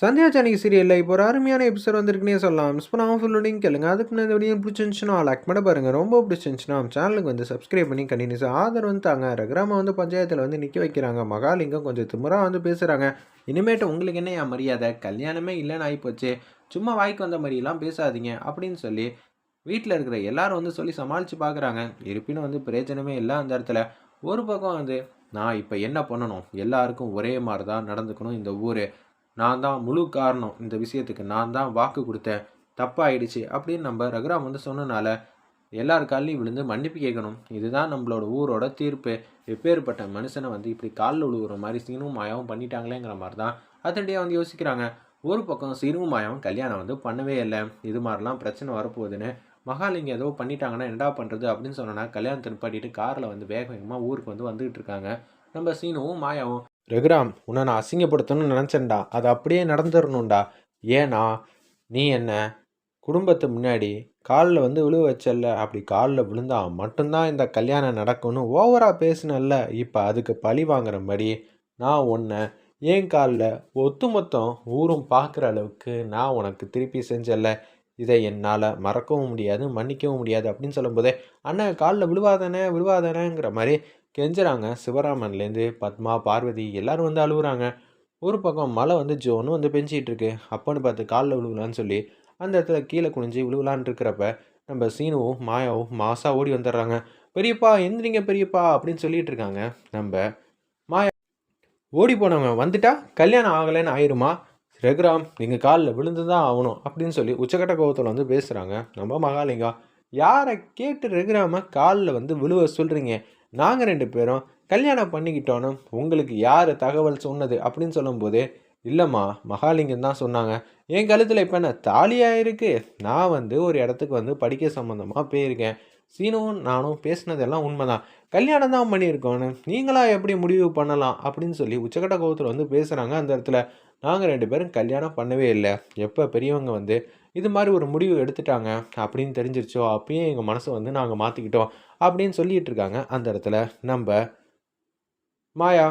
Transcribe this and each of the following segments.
சந்தியா சானகி சீரியலில் இப்போ ஒரு அருமையான எபிசோட் வந்திருக்குன்னே சொல்லலாம். மிஸ் பண்ணாமல் ஃபுல்லோடையும் கேளுங்க. அதுக்கு முன்னாடி இந்த வீடியோ பிடிச்சிருந்துச்சுன்னா லைக் பண்ண பாருங்கள் ரொம்ப பிடிச்சிருந்துச்சுன்னா சேனலுக்கு வந்து சப்ஸ்கிரைப் பண்ணி கண்டினியூஸாக ஆதரவு வந்து தாங்க. ரகுராம வந்து பஞ்சாயத்தில் வந்து நிற்க வைக்கிறாங்க. மகாலிங்கம் கொஞ்சம் திமுறாக வந்து பேசுகிறாங்க இனிமேட்டு உங்களுக்கு என்ன என் மரியாதை? கல்யாணமே இல்லைன்னு ஆகிப்போச்சு சும்மா வாய்க்கு வந்த மாதிரிலாம் பேசாதீங்க அப்படின்னு சொல்லி வீட்டில் இருக்கிற எல்லாரும் வந்து சொல்லி சமாளித்து பார்க்குறாங்க இருப்பினும் வந்து பிரயோஜனமே இல்லை அந்த இடத்துல. ஒரு பக்கம் வந்து நான் இப்போ என்ன பண்ணணும்? எல்லாருக்கும் ஒரே மாதிரி தான் நடந்துக்கணும் இந்த ஊர். நான் தான் முழு காரணம் இந்த விஷயத்துக்கு. நான் தான் வாக்கு கொடுத்தேன். தப்பாயிடுச்சு அப்படின்னு நம்ம ரகுராம் வந்து சொன்னனால எல்லார் காலையும் விழுந்து மன்னிப்பு கேட்கணும். இதுதான் நம்மளோட ஊரோட தீர்ப்பு. எப்பேற்பட்ட மனுஷனை வந்து இப்படி காலில் விழுகிற மாதிரி சீனும் மாயாவும் பண்ணிட்டாங்களேங்கிற மாதிரி தான் அதண்டியாக வந்து யோசிக்கிறாங்க. ஒரு பக்கம் சீனும் மாயாவும் கல்யாணம் வந்து பண்ணவே இல்லை. இது மாதிரிலாம் பிரச்சனை வரப்போகுதுன்னு மகாலிங்க ஏதோ பண்ணிட்டாங்கன்னா என்னடா பண்ணுறது அப்படின்னு சொன்னோன்னா கல்யாணத்தை நிப்பாட்டிட்டு காரில் வந்து வேக வேகமாக ஊருக்கு வந்து வந்துகிட்டு இருக்காங்க. நம்ம சீனுவும் மாயாவும் ரகுராம் உன்னை நான் அசிங்கப்படுத்தணும்னு நினச்சேன்டா. அது அப்படியே நடந்துடணும்டா ஏன்னா நீ என்ன குடும்பத்து முன்னாடி காலில் வந்து விழுவ வச்சல்ல? அப்படி காலில் விழுந்தா மட்டும்தான் இந்த கல்யாணம் நடக்கும்னு ஓவராக பேசினல்ல. இப்போ அதுக்கு பழி வாங்குறபடி நான் உன்னை ஏன் காலில் ஒத்துமொத்தம் ஊரும் பார்க்குற அளவுக்கு நான் உனக்கு திருப்பி செஞ்சல இதை என்னால் மறக்கவும் முடியாது மன்னிக்கவும் முடியாது அப்படின்னு சொல்லும்போதே அண்ணன் காலில் விழுவாதானே விழுவாதானேங்கிற மாதிரி கெஞ்சுறாங்க. சிவராமன்லேருந்து பத்மா பார்வதி எல்லோரும் வந்து அழுகுறாங்க ஒரு பக்கம் மழை வந்து ஜோன்னு வந்து பெஞ்சிகிட்டு இருக்கு அப்போன்னு பார்த்து காலில் விழுகலான்னு சொல்லி அந்த இடத்துல கீழே குனிஞ்சு விழுகலான் இருக்கிறப்ப நம்ம சீனுவும் மாயாவும் மாசா ஓடி வந்துடுறாங்க. பெரியப்பா எந்திரிங்க பெரியப்பா அப்படின்னு சொல்லிட்டு இருக்காங்க. நம்ம மாயா ஓடி போனவங்க வந்துட்டா? கல்யாணம் ஆகலைன்னு ஆயிருமா? ரகுராம் நீங்கள் காலில் விழுந்து தான் ஆகணும் அப்படின்னு சொல்லி உச்சக்கட்ட கோபத்தில் வந்து பேசுகிறாங்க நம்ம மகாலிங்கம் யாரை கேட்டு ரகுராம காலில் வந்து விழுவ சொல்கிறீங்க நாங்கள் ரெண்டு பேரும் கல்யாணம் பண்ணிக்கிட்டோன்னு உங்களுக்கு யார் தகவல் சொன்னது அப்படின்னு சொல்லும்போது இல்லைம்மா மகாலிங்கம் தான் சொன்னாங்க. என் கழுத்தில் இப்போ என்ன தாலியாக இருக்குது நான் வந்து ஒரு இடத்துக்கு வந்து படிக்க சம்மந்தமாக போயிருக்கேன். சீனுவும் நானும் பேசினதெல்லாம் உண்மைதான். கல்யாணம் தான் பண்ணியிருக்கோன்னு நீங்களாக எப்படி முடிவு பண்ணலாம் அப்படின்னு சொல்லி உச்சக்கட்ட கோபத்தில் வந்து பேசுகிறாங்க அந்த இடத்துல. நாங்கள் ரெண்டு பேரும் கல்யாணம் பண்ணவே இல்லை. எப்போ பெரியவங்க வந்து இது மாதிரி ஒரு முடிவு எடுத்துட்டாங்க அப்படின்னு தெரிஞ்சிருச்சோ அப்பயும் எங்கள் மனசை வந்து நாங்கள் மாற்றிக்கிட்டோம் அப்படின்னு சொல்லிகிட்டு இருக்காங்க. அந்த இடத்துல நம்ம மாயா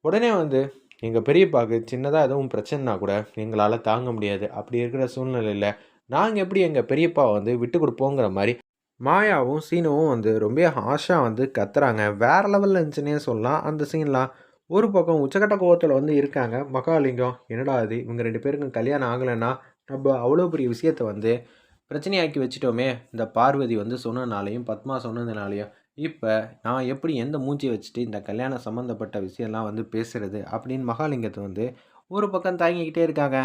உடனே வந்து எங்கள் பெரியப்பாவுக்கு சின்னதாக எதுவும் பிரச்சனைனா கூட எங்களால் தாங்க முடியாது. அப்படி இருக்கிற சூழ்நிலையில் நாங்கள் எப்படி எங்கள் பெரியப்பாவை வந்து விட்டு கொடுப்போங்கிற மாதிரி? மாயாவும் சீனுவும் வந்து ரொம்ப ஹாஷாக வந்து கத்துறாங்க. வேறு லெவலில் இருந்துச்சுன்னே சொல்லலாம். அந்த சீன்லாம் ஒரு பக்கம் உச்சக்கட்ட கோவத்தில் வந்து இருக்காங்க. மகாலிங்கம் என்னடா அது இவங்க ரெண்டு பேருக்கும் கல்யாணம் ஆகலைன்னா நம்ம அவ்வளோ பெரிய விஷயத்தை வந்து பிரச்சனையாக்கி வச்சிட்டோமே. இந்த பார்வதி வந்து சொன்னதுனாலையும் பத்மா சொன்னதுனாலையும் இப்போ நான் எப்படி எந்த மூஞ்சியை வச்சுட்டு இந்த கல்யாணம் சம்மந்தப்பட்ட விஷயம்லாம் வந்து பேசுகிறது அப்படின்னு மகாலிங்கத்தை வந்து ஒரு பக்கம் தாங்கிக்கிட்டே இருக்காங்க.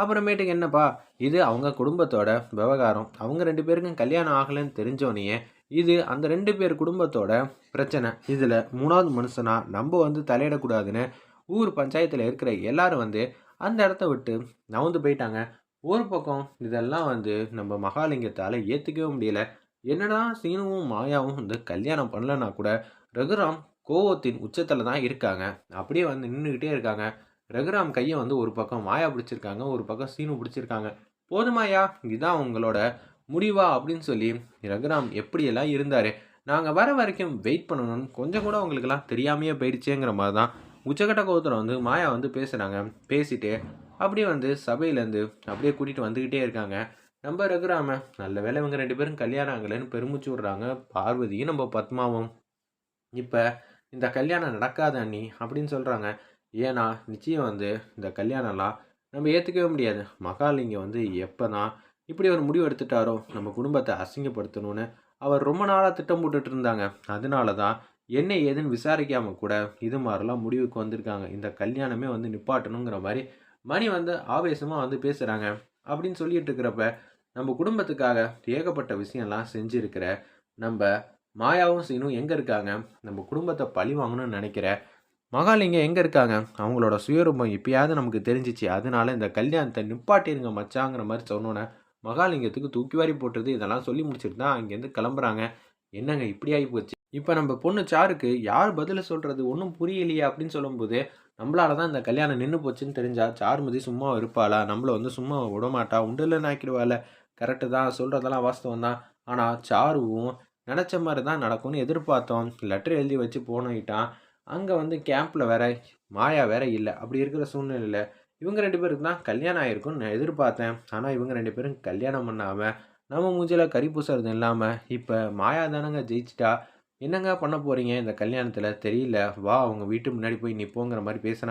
அப்புறமேட்டுக்கு என்னப்பா? இது அவங்க குடும்பத்தோட விவகாரம். அவங்க ரெண்டு பேருக்கும் கல்யாணம் ஆகலைன்னு தெரிஞ்சோனையே இது அந்த ரெண்டு பேர் குடும்பத்தோட பிரச்சனை. இதில் மூணாவது மனுஷனாக நம்ம வந்து தலையிடக்கூடாதுன்னு ஊர் பஞ்சாயத்தில் இருக்கிற எல்லாரும் வந்து அந்த இடத்த விட்டு நவுந்து போயிட்டாங்க. ஒரு பக்கம் இதெல்லாம் வந்து நம்ம மகாலிங்கத்தால் ஏற்றுக்கவே முடியல. என்னடா சீனுவும் மாயாவும் வந்து கல்யாணம் பண்ணலன்னா கூட ரகுராம் கோவத்தின் உச்சத்தில் தான் இருக்காங்க. அப்படியே வந்து நின்றுக்கிட்டே இருக்காங்க. ரகுராம் கையை வந்து ஒரு பக்கம் மாயா பிடிச்சிருக்காங்க ஒரு பக்கம் சீனு பிடிச்சிருக்காங்க. போதுமாயா இதுதான் உங்களோட முடிவா? அப்படின்னு சொல்லி ரகுராம் எப்படியெல்லாம் இருந்தார்? நாங்கள் வர வரைக்கும் வெயிட் பண்ணணும்னு கொஞ்சம் கூட உங்களுக்கெல்லாம் தெரியாமையே போயிடுச்சேங்கிற மாதிரி தான் உச்சகட்ட கோத்திரம் வந்து மாயா வந்து பேசுகிறாங்க பேசிட்டு அப்படியே வந்து சபையிலேருந்து அப்படியே கூட்டிகிட்டு வந்துக்கிட்டே இருக்காங்க. நம்ம ரகுராம நல்ல வேலை இவங்க ரெண்டு பேரும் கல்யாணம் ஆகலைன்னு பெருமிச்சு விட்றாங்க. பார்வதியும் நம்ம பத்மாவும். இப்போ இந்த கல்யாணம் நடக்காத அண்ணி அப்படின்னு சொல்கிறாங்க ஏன்னா நிச்சயம் வந்து இந்த கல்யாணம்லாம் நம்ம ஏற்றுக்கவே முடியாது. மகாலிங்கம் வந்து எப்போ தான் இப்படி ஒரு முடிவு எடுத்துட்டாரோ நம்ம குடும்பத்தை அசிங்கப்படுத்தணும்னு அவர் ரொம்ப நாளாக திட்டம் போட்டுட்டு இருந்தாங்க. அதனால தான் என்ன ஏதுன்னு விசாரிக்காமல் கூட இது மாதிரிலாம் முடிவுக்கு வந்திருக்காங்க. இந்த கல்யாணமே வந்து நிப்பாட்டணுங்கிற மாதிரி மணி வந்து ஆவேசமாக வந்து பேசுகிறாங்க அப்படின்னு சொல்லிட்டு இருக்கிறப்ப நம்ம குடும்பத்துக்காக ஏகப்பட்ட விஷயம்லாம் செஞ்சுருக்கிற நம்ம மாயாவும் சீனும் எங்கே இருக்காங்க? நம்ம குடும்பத்தை பழி வாங்கணும்னு நினைக்கிற மகாலிங்கம் எங்கே இருக்காங்க? அவங்களோட சுயரூபம் இப்பயாவது நமக்கு தெரிஞ்சிச்சு. அதனால இந்த கல்யாணத்தை நிப்பாட்டிருங்க மச்சாங்கிற மாதிரி சொன்னோன்னே மகாலிங்கத்துக்கு தூக்கி வாரி போட்டுறது இதெல்லாம் சொல்லி முடிச்சுட்டு தான் அங்கேருந்து கிளம்புறாங்க. என்னங்க இப்படி ஆகி போச்சு? இப்போ நம்ம பொண்ணு சாருக்கு யார் பதில் சொல்கிறது ஒன்றும் புரியலையே அப்படின்னு சொல்லும்போது நம்மளால தான் இந்த கல்யாணம் நின்று போச்சுன்னு தெரிஞ்சா சார்மதி சும்மா இருப்பாளா? நம்மளை வந்து சும்மா விடமாட்டா? உண்டில் ஆக்கிடுவாள். கரெக்டு தான். சொல்கிறதெல்லாம் வாஸ்தவம் தான். ஆனால் சாருவும் நினச்ச மாதிரி தான் நடக்கும்னு எதிர்பார்த்தோம். லெட்டர் எழுதி வச்சு போனோயிட்டான் அங்கே வந்து கேம்பில் வேற மாயா வேற இல்லை. அப்படி இருக்கிற சூழ்நிலையில் இவங்க ரெண்டு பேருக்கு தான் கல்யாணம் ஆகிருக்குன்னு நான் எதிர்பார்த்தேன். ஆனால் இவங்க ரெண்டு பேரும் கல்யாணம் பண்ணாமல் நம்ம மூஞ்சியில் கறி பூசுறது இல்லாமல் இப்போ மாயா தானங்க ஜெயிச்சிட்டா? என்னங்க பண்ண போகிறீங்க இந்த கல்யாணத்தில் தெரியல. வா அவங்க வீட்டு முன்னாடி போய் நிற்போங்கிற மாதிரி பேசுகிறாங்க